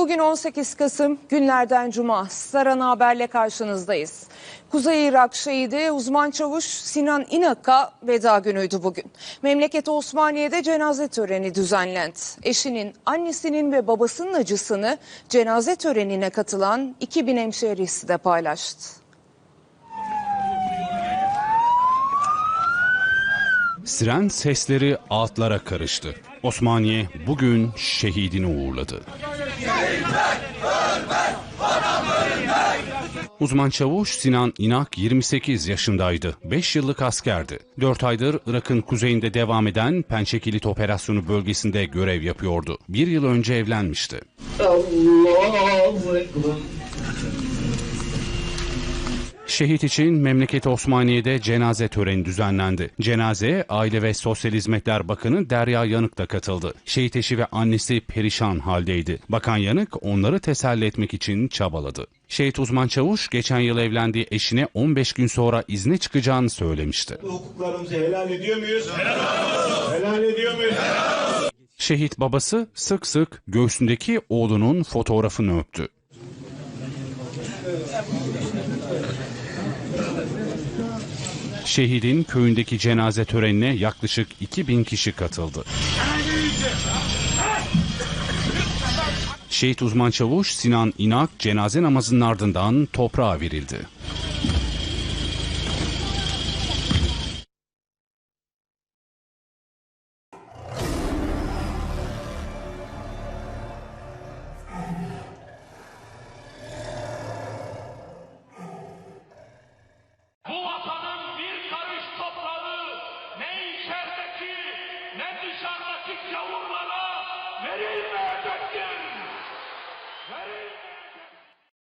Bugün 18 Kasım günlerden cuma. Saran Haber'le karşınızdayız. Kuzey Irak şehidi uzman çavuş Sinan İnak'a veda günüydü bugün. Memleket Osmaniye'de cenaze töreni düzenlendi. Eşinin, annesinin ve babasının acısını cenaze törenine katılan 2000 hemşehrisi de paylaştı. Siren sesleri ağıtlara karıştı. Osmaniye bugün şehidini uğurladı. Uzman çavuş Sinan İnak 28 yaşındaydı. 5 yıllık askerdi. 4 aydır Irak'ın kuzeyinde devam eden Pençekilit operasyonu bölgesinde görev yapıyordu. Bir yıl önce evlenmişti. Allahu. Şehit için memleket Osmaniye'de cenaze töreni düzenlendi. Cenaze Aile ve Sosyal Hizmetler Bakanı Derya Yanık da katıldı. Şehit eşi ve annesi perişan haldeydi. Bakan Yanık onları teselli etmek için çabaladı. Şehit uzman çavuş geçen yıl evlendiği eşine 15 gün sonra izne çıkacağını söylemişti. hukuklarımızı helal ediyor muyuz? Helal, helal ediyor muyuz? Şehit babası sık sık göğsündeki oğlunun fotoğrafını öptü. Şehidin köyündeki cenaze törenine yaklaşık 2000 kişi katıldı. Şehit uzman çavuş Sinan İnak cenaze namazının ardından toprağa verildi. İçerideki ne dışarıdaki gavurlara verilmeyecektir. Verilmeyecektir.